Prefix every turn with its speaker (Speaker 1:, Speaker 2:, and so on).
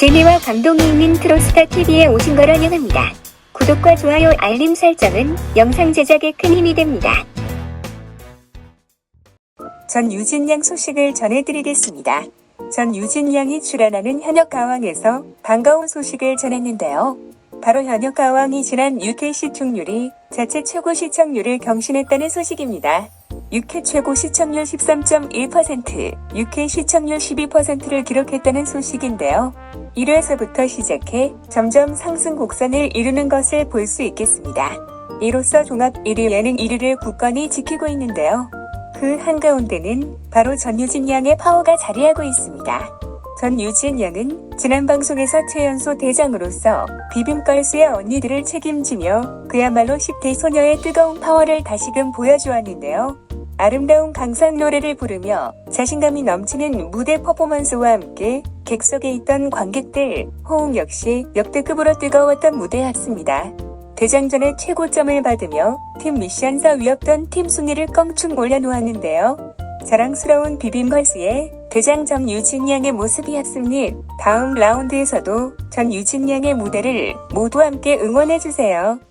Speaker 1: 재미와 감동이 있는 트로스타 TV에 오신 걸 환영합니다. 구독과 좋아요, 알림 설정은 영상 제작에 큰 힘이 됩니다.
Speaker 2: 전 유진 양 소식을 전해드리겠습니다. 전 유진 양이 출연하는 현역가왕에서 반가운 소식을 전했는데요. 바로 현역가왕이 지난 6회 시청률이 자체 최고 시청률을 경신했다는 소식입니다. 6회 최고 시청률 13.1%, 6회 시청률 12%를 기록했다는 소식인데요. 1회에서부터 시작해 점점 상승 곡선을 이루는 것을 볼 수 있겠습니다. 이로써 종합 1위 예능 1위를 굳건히 지키고 있는데요. 그 한가운데는 바로 전유진 양의 파워가 자리하고 있습니다. 전유진 양은 지난 방송에서 최연소 대장으로서 비빔걸스의 언니들을 책임지며 그야말로 10대 소녀의 뜨거운 파워를 다시금 보여주었는데요. 아름다운 강상 노래를 부르며 자신감이 넘치는 무대 퍼포먼스와 함께 객석에 있던 관객들 호응 역시 역대급으로 뜨거웠던 무대였습니다. 대장전의 최고점을 받으며 팀 미션서 위협던 팀 순위를 껑충 올려놓았는데요. 자랑스러운 비빔걸스의 대장 전유진 양의 모습이었습니다. 다음 라운드에서도 전 유진 양의 무대를 모두 함께 응원해주세요.